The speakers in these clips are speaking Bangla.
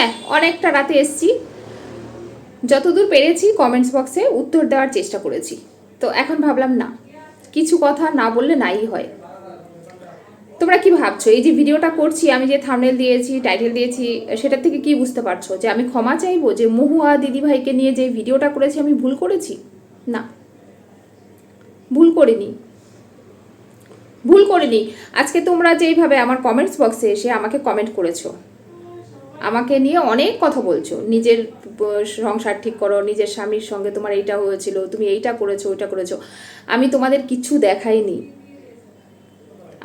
হ্যাঁ অনেকটা রাতে এসছি। যতদূর পেরেছি কমেন্টস বক্সে উত্তর দেওয়ার চেষ্টা করেছি। তো এখন ভাবলাম, না, কিছু কথা না বললে নাই হয়। তোমরা কি ভাবছ? এই যে ভিডিওটা করছি, আমি যে থামনেল দিয়েছি টাইটেল দিয়েছি সেটা থেকে কি বুঝতে পারছ? যে আমি ক্ষমা চাইব? যে মহুয়া দিদিভাইকে নিয়ে যে ভিডিওটা করেছি, আমি ভুল করেছি? না। ভুল করিনি। ভুল করিনি। আজকে তোমরা যেইভাবে আমার কমেন্টস বক্সে এসে আমাকে কমেন্ট করেছ আমাকে নিয়ে অনেক কথা বলছো। নিজের সংসার ঠিক করো, নিজের স্বামীর সঙ্গে তোমার এইটা হয়েছিল, তুমি এইটা করেছ, ওইটা করেছ। আমি তোমাদের কিচ্ছু দেখাইনি।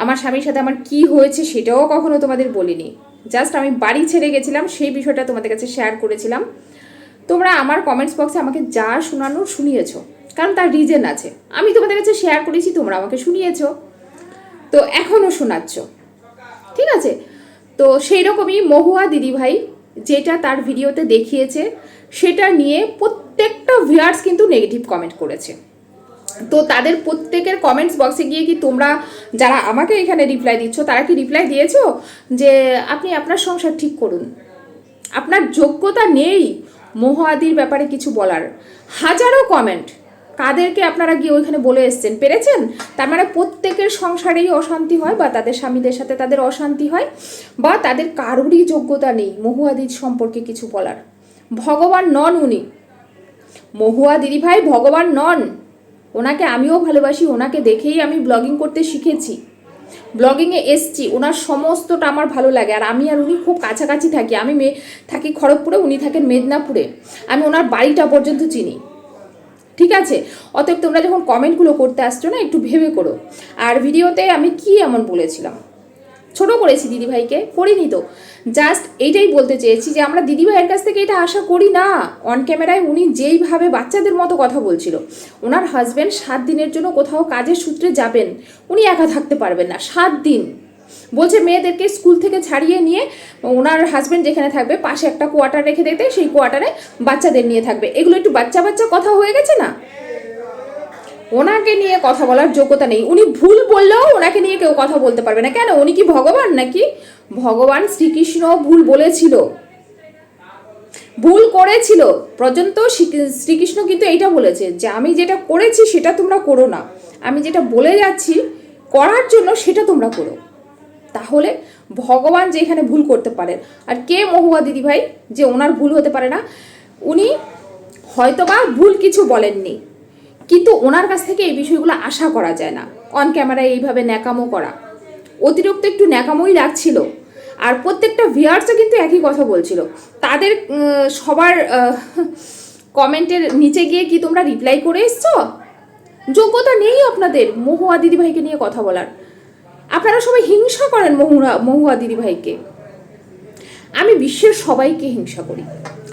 আমার স্বামীর সাথে আমার কি হয়েছে সেটাও কখনো তোমাদের বলিনি। জাস্ট আমি বাড়ি ছেড়ে গেছিলাম, সেই বিষয়টা তোমাদের কাছে শেয়ার করেছিলাম। তোমরা আমার কমেন্টস বক্সে আমাকে যা শোনানো শুনিয়েছো, কারণ তার রিজন আছে। আমি তোমাদের কাছে শেয়ার করেছি, তোমরা আমাকে শুনিয়েছো। তো এখনও শোনাচ্ছ। ঠিক আছে? তো সেই রকমই মহুয়া দিদিভাই, যেটা তার ভিডিওতে দেখিয়েছে, সেটা নিয়ে প্রত্যেকটা ভিউয়ার্স কিন্তু নেগেটিভ কমেন্ট করেছে। তো তাদের প্রত্যেকের কমেন্টস বক্সে গিয়ে কি তোমরা, যারা আমাকে এখানে রিপ্লাই দিচ্ছ, তারা কি রিপ্লাই দিয়েছ? যে আপনি আপনার সংসার ঠিক করুন। আপনার যোগ্যতা নেই মহুয়াদির ব্যাপারে কিছু বলার। হাজারো কমেন্ট কাদেরকে আপনারা গিয়ে ওইখানে বলে এসছেন, পেরেছেন? তার মানে প্রত্যেকের সংসারেই অশান্তি হয় বা তাদের স্বামীদের সাথে তাদের অশান্তি হয় বা তাদের কারোরই যোগ্যতা নেই মহুয়াদির সম্পর্কে কিছু বলার। ভগবান নন উনি। মহুয়া দিদিভাই ভগবান নন। ওনাকে আমিও ভালোবাসি, ওনাকে দেখেই আমি ব্লগিং করতে শিখেছি। ব্লগিংয়ে এসছি, ওনার সমস্তটা আমার ভালো লাগে। আর আমি আর উনি খুব কাছাকাছি থাকি। আমি মে থাকি খড়গপুরে, উনি থাকেন মেদিনীপুরে। আমি ওনার বাড়িটা পর্যন্ত চিনি। ঠিক আছে? অতএব তোমরা যখন কমেন্টগুলো করতে আসছো না, একটু ভেবে করো। আর ভিডিওতে আমি কি এমন বলেছিলাম? ছোট করেছি দিদিভাইকে, করিনি তো। জাস্ট এইটাই বলতে চেয়েছি যে, আমরা দিদিভাইয়ের কাছ থেকে এটা আশা করি না। অন ক্যামেরায় উনি যেইভাবে বাচ্চাদের মতো কথা বলছিল। ওনার হাজব্যান্ড সাত দিনের জন্য কোথাও কাজের সূত্রে যাবেন। উনি একা থাকতে পারবেন না। সাত দিন। বলছে মেয়েদেরকে স্কুল থেকে ছাড়িয়ে নিয়ে ওনার হাজব্যান্ড যেখানে থাকবে পাশে একটা কোয়ার্টার রেখে দিতে, সেই কোয়ার্টারে বাচ্চাদের নিয়ে থাকবে। এগুলো একটু বাচ্চা বাচ্চা কথা হয়ে গেছে না? ওনাকে নিয়ে কথা বলার যোগ্যতা নেই। উনি ভুল বললেও ওনাকে নিয়ে কেউ কথা বলতে পারবে না। কেন? উনি কি ভগবান নাকি? ভগবান শ্রীকৃষ্ণ ভুল বলেছিল। ভুল করেছিল। পর্যন্ত শ্রী- শ্রীকৃষ্ণ কিন্তু এইটা বলেছে যে, আমি যেটা করেছি সেটা তোমরা করো না। আমি যেটা বলে যাচ্ছি করার জন্য সেটা তোমরা করো। তাহলে ভগবান যে এখানে ভুল করতে পারেন। আর কে মহুয়া দিদি ভাই? যে ওনার ভুল হতে পারে না। উনি হয়তোবা ভুল কিছু বলেননি, কিন্তু ওনার কাছ থেকে এই বিষয়গুলো আশা করা যায় না। অন ক্যামেরায় এইভাবে ন্যাকামো করা। অতিরিক্ত একটু ন্যাকামোই লাগছিল। আর প্রত্যেকটা ভিয়ার্সও কিন্তু একই কথা বলছিল। তাদের সবার কমেন্টের নিচে গিয়ে কি তোমরা রিপ্লাই করে এসছো? যোগ্যতা নেই আপনাদের মহুয়া দিদিভাইকে নিয়ে কথা বলার। আপনারা সবাই হিংসা করেন মহুয়া মহুয়া দিদিভাইকে। আমি বিশ্বের সবাইকে হিংসা করি।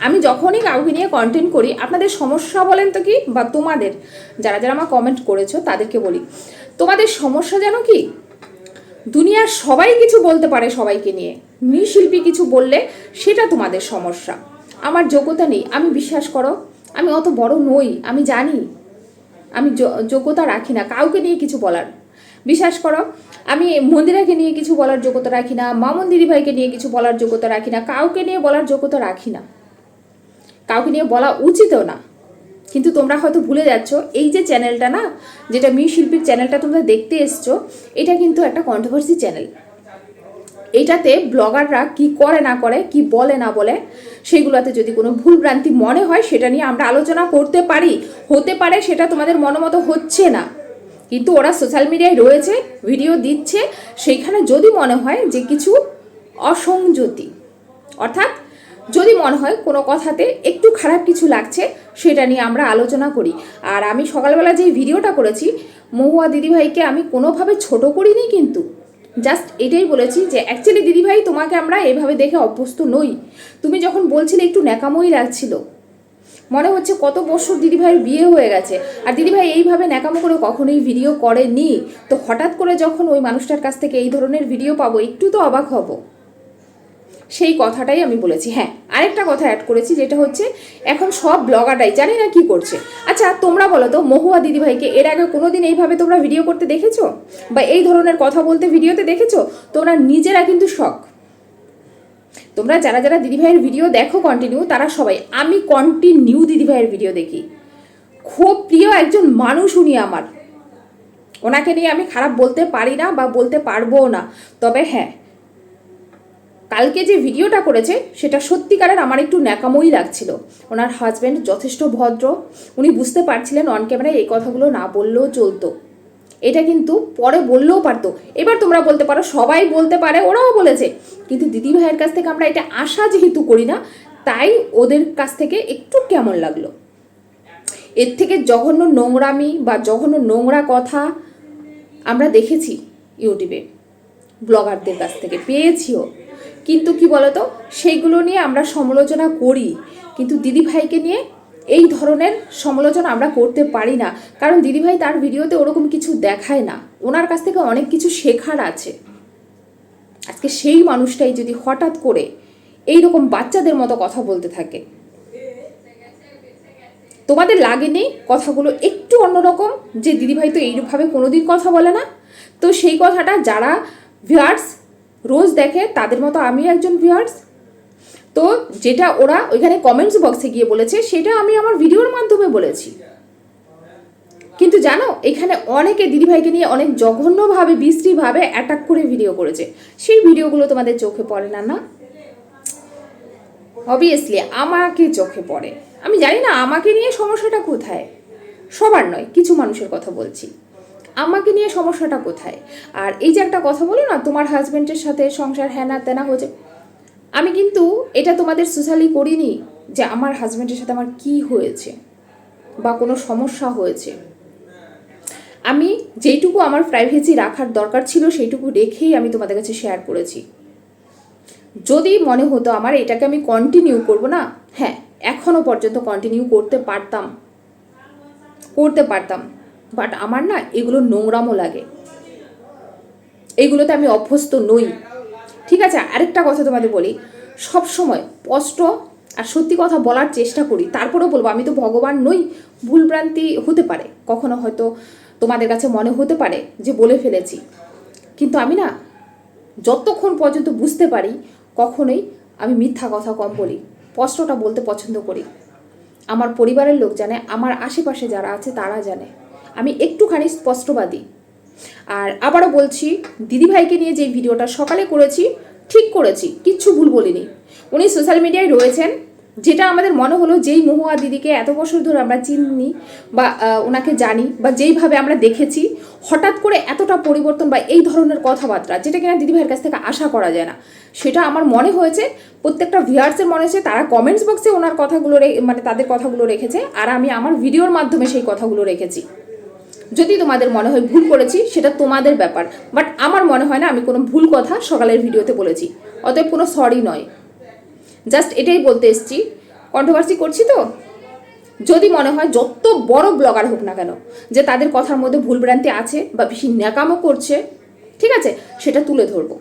আমি যখনই কাউকে নিয়ে কন্টেন্ট করি, আপনাদের সমস্যা বলেন তো কি? বা তোমাদের, যারা যারা আমার কমেন্ট করেছ, তাদেরকে বলি। তোমাদের সমস্যা যেন কি? দুনিয়ার সবাই কিছু বলতে পারে সবাইকে নিয়ে। নৃশিল্পী কিছু বললে সেটা তোমাদের সমস্যা। আমার যোগ্যতা নেই, আমি বিশ্বাস করো, আমি অত বড় নই, আমি জানি। আমি যোগ্যতা রাখি না, কাউকে নিয়ে কিছু বলার। বিশ্বাস করো, আমি মন্দিরাকে নিয়ে কিছু বলার যোগ্যতা রাখি না মামন দিদিভাইকে নিয়ে কিছু বলার যোগ্যতা রাখি না, কাউকে নিয়ে বলার যোগ্যতা রাখি না। কাউকে নিয়ে বলা উচিতও না। কিন্তু তোমরা হয়তো ভুলে যাচ্ছ, এই যে চ্যানেলটা না, যেটা মি শিল্পীর চ্যানেলটা তোমরা দেখতে এসছো, এটা কিন্তু একটা কন্ট্রোভার্সি চ্যানেল। এইটাতে ব্লগাররা কি করে না করে, কি বলে না বলে সেইগুলোতে যদি কোনো ভুলভ্রান্তি মনে হয়, সেটা নিয়ে আমরা আলোচনা করতে পারি। হতে পারে সেটা তোমাদের মনোমতো হচ্ছে না। কিন্তু ওরা সোশ্যাল মিডিয়ায় রয়েছে ভিডিও দিচ্ছে। সেইখানে যদি মনে হয় যে কিছু অসংযতি, অর্থাৎ যদি মনে হয় কোনো কথাতে একটু খারাপ কিছু লাগছে, সেটা নিয়ে আমরা আলোচনা করি। আর আমি সকালবেলা যে ভিডিওটা করেছি, মহুয়া দিদিভাইকে আমি কোনোভাবে ছোট করিনি কিন্তু। জাস্ট এটাই বলেছি যে অ্যাকচুয়ালি দিদিভাই তোমাকে আমরা এভাবে দেখে অভ্যস্ত নই। তুমি যখন বলছিলে একটু ন্যাকামোই লাগছিল মনে হচ্ছে কত বছর দিদিভাইয়ের বিয়ে হয়ে গেছে। আর দিদিভাই এইভাবে ন্যাকামো করে কখনোই ভিডিও করেনি। তো হঠাৎ করে যখন ওই মানুষটার কাছ থেকে এই ধরনের ভিডিও পাবো, একটু তো অবাক হব। সেই কথাটাই আমি বলেছি। হ্যাঁ আরেকটা কথা অ্যাড করেছি, যেটা হচ্ছে এখন সব ব্লগাররাই জানি না কি করছে। আচ্ছা তোমরা বলো তো, মহুয়া দিদিভাইকে এর আগে কোনো দিন এইভাবে তোমরা ভিডিও করতে দেখেছ? বা এই ধরনের কথা বলতে ভিডিওতে দেখেছ? তোমরা নিজেরা কিন্তু শখ তোমরা যারা যারা দিদিভাইয়ের ভিডিও দেখো কন্টিনিউ তারা সবাই, আমি কন্টিনিউ দিদিভাইয়ের ভিডিও দেখি। খুব প্রিয় একজন মানুষ উনি আমার। ওনাকে নিয়ে আমি খারাপ বলতে পারি না বা বলতে পারবও না। তবে হ্যাঁ কালকে যে ভিডিওটা করেছে, সেটা সত্যিকারের আমার একটু ন্যাকামোই লাগছিল। ওনার হাজব্যান্ড যথেষ্ট ভদ্র। উনি বুঝতে পারছিলেন অন ক্যামেরায় এই কথাগুলো না বললেও চলতো। এটা কিন্তু পরে বললেও পারতো। এবার তোমরা বলতে পারো, সবাই বলতে পারে, ওরাও বলেছে। কিন্তু দিদি ভাইয়ের কাছ থেকে আমরা এটা আশা যেহেতু করি না, তাই ওদের কাছ থেকে একটু কেমন লাগল? এর থেকে জঘন্য নোংরামি বা জঘন্য নোংরা কথা আমরা দেখেছি ইউটিউবে, ব্লগারদের কাছ থেকে, পেয়েছিও। কিন্তু কি বলতো, সেইগুলো নিয়ে আমরা সমালোচনা করি। কিন্তু দিদিভাইকে নিয়ে এই ধরনের সমালোচনা আমরা করতে পারি না। কারণ দিদিভাই তার ভিডিওতে ওরকম কিছু দেখায় না। ওনার কাছ থেকে অনেক কিছু শেখার আছে। আজকে সেই মানুষটাই যদি হঠাৎ করে এই রকম বাচ্চাদের মতো কথা বলতে থাকে। তোমাদের লাগেনি কথাগুলো একটু অন্যরকম? যে দিদিভাই তো এইভাবে কোনোদিন কথা বলে না। তো সেই কথাটা যারা ভিউয়ার্স রোজ দেখে, তাদের মতো আমি একজন ভিউয়ার্স তো যেটা ওরা ওইখানে কমেন্টস বক্সে গিয়ে বলেছে, সেটা আমি আমার ভিডিওর মাধ্যমে বলেছি। কিন্তু জানো, এখানে অনেকে দিদিভাইকে নিয়ে অনেক জঘন্যভাবে বিশ্রীভাবে অ্যাটাক করে ভিডিও করেছে। সেই ভিডিওগুলো তোমাদের চোখে পড়ে না না? অবভিয়াসলি আমাকে চোখে পড়ে। আমি জানি না, আমাকে নিয়ে সমস্যাটা কোথায়? সবার নয়, কিছু মানুষের কথা বলছি। আমাকে নিয়ে সমস্যাটা কোথায়? আর এই যে একটা কথা বলো না, তোমার হাজবেন্ডের সাথে সংসার হ্যানা তেনা হয়েছে আমি কিন্তু এটা তোমাদের সোশ্যালি করিনি যে আমার হাজব্যান্ডের সাথে আমার কি হয়েছে বা কোনো সমস্যা হয়েছে। আমি যেইটুকু আমার প্রাইভেসি রাখার দরকার ছিল সেইটুকু রেখেই আমি তোমাদের কাছে শেয়ার করেছি। যদি মনে হতো আমার এটাকে আমি কন্টিনিউ করব না হ্যাঁ এখনও পর্যন্ত কন্টিনিউ করতে পারতাম। করতে পারতাম। বাট আমার না এগুলো নোংরামও লাগে। এগুলোতে আমি অভ্যস্ত নই। ঠিক আছে, আরেকটা কথা তোমাদের বলি। সব সময় স্পষ্ট আর সত্যি কথা বলার চেষ্টা করি, তারপরেও বলব, আমি তো ভগবান নই, ভুলভ্রান্তি হতে পারে। কখনো হয়তো তোমাদের কাছে মনে হতে পারে যে বলে ফেলেছি। কিন্তু আমি না, যতক্ষণ পর্যন্ত বুঝতে পারি, কখনোই আমি মিথ্যা কথা কম বলি, স্পষ্টটা বলতে পছন্দ করি। আমার পরিবারের লোক জানে, আমার আশেপাশে যারা আছে তারা জানে। আমি একটুখানি স্পষ্টবাদী। আর আবারও বলছি, দিদিভাইকে নিয়ে যে ভিডিওটা সকালে করেছি, ঠিক করেছি, কিচ্ছু ভুল বলিনি। উনি সোশ্যাল মিডিয়ায় রয়েছেন, যেটা আমাদের মনে হলো যেই মহুয়া দিদিকে এত বছর ধরে আমরা চিনি বা ওনাকে জানি বা যেইভাবে আমরা দেখেছি, হঠাৎ করে এতটা পরিবর্তন বা এই ধরনের কথাবার্তা, যেটা কিনা দিদিভাইয়ের কাছ থেকে আশা করা যায় না। সেটা আমার মনে হয়েছে, প্রত্যেকটা ভিউয়ার্সের মনে হয়েছে, তারা কমেন্টস বক্সে ওনার কথাগুলো মানে তাদের কথাগুলো রেখেছে, আর আমি আমার ভিডিওর মাধ্যমে সেই কথাগুলো রেখেছি। যদি তোমাদের মনে হয় ভুল করেছি, সেটা তোমাদের ব্যাপার। বাট আমার মনে হয় না, আমি কোনো ভুল কথা সকালের ভিডিওতে বলেছি। অতএব কোনো সরি নয়। জাস্ট এটাই বলতে এসছি। কন্ট্রোভার্সি করছি তো? যদি মনে হয় যত বড় ব্লগার হোক না কেন, যে তাদের কথার মধ্যে ভুলভ্রান্তি আছে বা বেশি ন্যাকামো করছে, ঠিক আছে? সেটা তুলে ধরবো।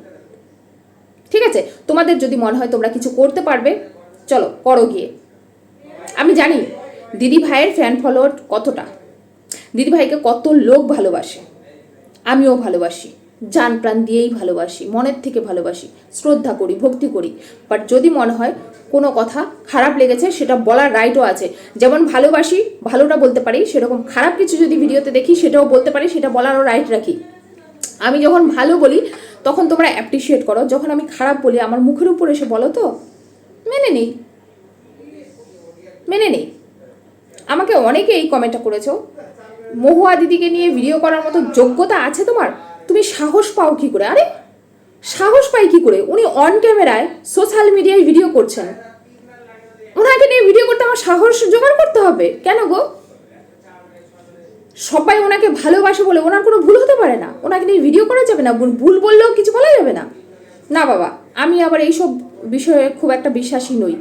ঠিক আছে? তোমাদের যদি মনে হয় তোমরা কিছু করতে পারবে, চলো, করো গিয়ে। আমি জানি, দিদি ভাইয়ের ফ্যান ফলোয়ার কতটা। দিদি ভাইকে কত লোক ভালোবাসে, আমিও ভালোবাসি, জান প্রাণ দিয়েই ভালোবাসি, মনের থেকে ভালোবাসি, শ্রদ্ধা করি, ভক্তি করি। বাট যদি মনে হয় কোনো কথা খারাপ লেগেছে, সেটা বলার রাইটও আছে। যেমন ভালোবাসি, ভালোটা বলতে পারি, সেরকম খারাপ কিছু যদি ভিডিওতে দেখি, সেটাও বলতে পারি, সেটা বলারও রাইট রাখি। আমি যখন ভালো বলি, তখন তোমরা অ্যাপ্রিসিয়েট করো। যখন আমি খারাপ বলি, আমার মুখের উপর এসে বলো তো, মেনে নেই। মেনে নেই। আমাকে অনেকে এই কমেন্টটা করেছ মহুয়া দিদিকে নিয়ে ভিডিও করার মতো যোগ্যতা আছে তোমার? তুমি সাহস পাও কি করে? আরে, সাহস পাই কি করে? উনি অন ক্যামেরায় সোশ্যাল মিডিয়ায় ভিডিও করছেন। ওনাকে নিয়ে ভিডিও করতে আমার সাহস জোগাড় করতে হবে। কেন গো? সবাই ওনাকে ভালোবাসে বলে ওনার কোনো ভুল হতে পারে না। ওনাকে নিয়ে ভিডিও করা যাবে না। ভুল- বললেও কিছু বলা যাবে না। না বাবা, আমি আবার এইসব বিষয়ে খুব একটা বিশ্বাসী নই।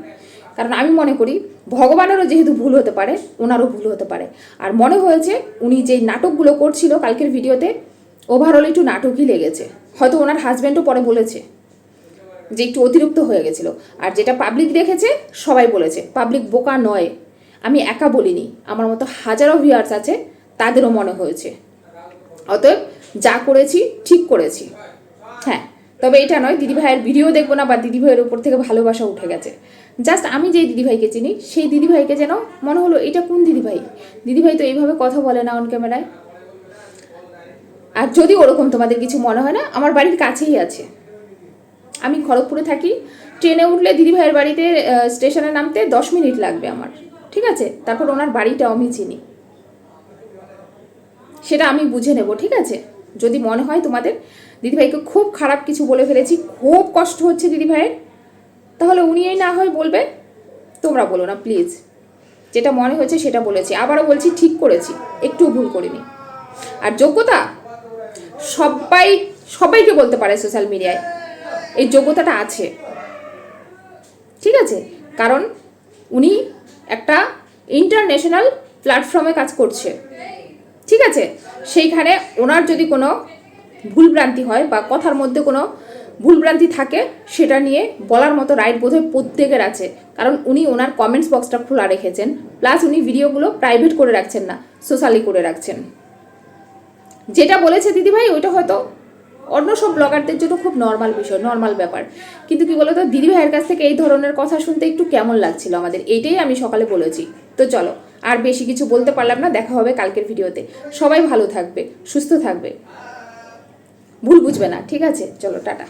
কারণ আমি মনে করি ভগবানেরও যেহেতু ভুল হতে পারে, ওনারও ভুল হতে পারে। আর মনে হয়েছে উনি যেই নাটকগুলো করছিল কালকের ভিডিওতে ওভারঅল একটু নাটকই লেগেছে। হয়তো ওনার হাজব্যান্ডও পরে বলেছে যে একটু অতিরিক্ত হয়ে গেছিল। আর যেটা পাবলিক দেখেছে, সবাই বলেছে পাবলিক বোকা নয়। আমি একা বলিনি, আমার মতো হাজারো ভিউয়ার্স আছে, তাদেরও মনে হয়েছে। অতএব যা করেছি, ঠিক করেছি। হ্যাঁ তবে এটা নয়, দিদিভাইয়ের ভিডিও দেখব না বা দিদিভাইয়ের উপর থেকে ভালোবাসা উঠে গেছে। জাস্ট আমি যেই দিদিভাইকে চিনি, সেই দিদিভাইকে যেন মনে হলো এটা কোন দিদিভাই? দিদিভাই তো এইভাবে কথা বলে না অন ক্যামেরায় আর যদি ওরকম তোমাদের কিছু মনে হয় না, আমার বাড়ির কাছেই আছে। আমি খড়গপুরে থাকি, ট্রেনে উঠলে দিদিভাইয়ের বাড়িতে স্টেশনে নামতে দশ মিনিট লাগবে আমার, ঠিক আছে? তারপর ওনার বাড়িটাও আমি চিনি। সেটা আমি বুঝে নেব, ঠিক আছে? যদি মনে হয় তোমাদের, দিদিভাইকে খুব খারাপ কিছু বলে ফেলেছি, খুব কষ্ট হচ্ছে দিদিভাইয়ের। তাহলে উনি এই না হয় বলবে, তোমরা বলো না প্লিজ যেটা মনে হয়েছে সেটা বলেছি। আবারও বলছি, ঠিক করেছি। একটু ভুল করিনি। আর যোগ্যতা? সবাই সবাইকে বলতে পারে সোশ্যাল মিডিয়ায় এই যোগ্যতাটা আছে। ঠিক আছে? কারণ উনি একটা ইন্টারন্যাশনাল প্ল্যাটফর্মে কাজ করছে। ঠিক আছে? সেইখানে ওনার যদি কোনো ভুলভ্রান্তি হয় বা কথার মধ্যে কোনো ভুলভ্রান্তি থাকে, সেটা নিয়ে বলার মতো রাইট বোধহয় প্রত্যেকের আছে। কারণ উনি ওনার কমেন্টস বক্সটা খোলা রেখেছেন প্লাস উনি ভিডিওগুলো প্রাইভেট করে রাখছেন না সোশ্যালি করে রাখছেন। যেটা বলেছে দিদিভাই, ওইটা হয়তো অন্য সব ব্লগারদের জন্য খুব নর্মাল বিষয় নর্মাল ব্যাপার। কিন্তু কি বলতো, দিদিভাইয়ের কাছ থেকে এই ধরনের কথা শুনতে একটু কেমন লাগছিল আমাদের? এইটাই আমি সকালে বলেছি। তো চলো, আর বেশি কিছু বলতে পারলাম না, দেখা হবে কালকের ভিডিওতে। সবাই ভালো থাকবে, সুস্থ থাকবে। ভুল বুঝবে না, ঠিক আছে? চলো, টাটা।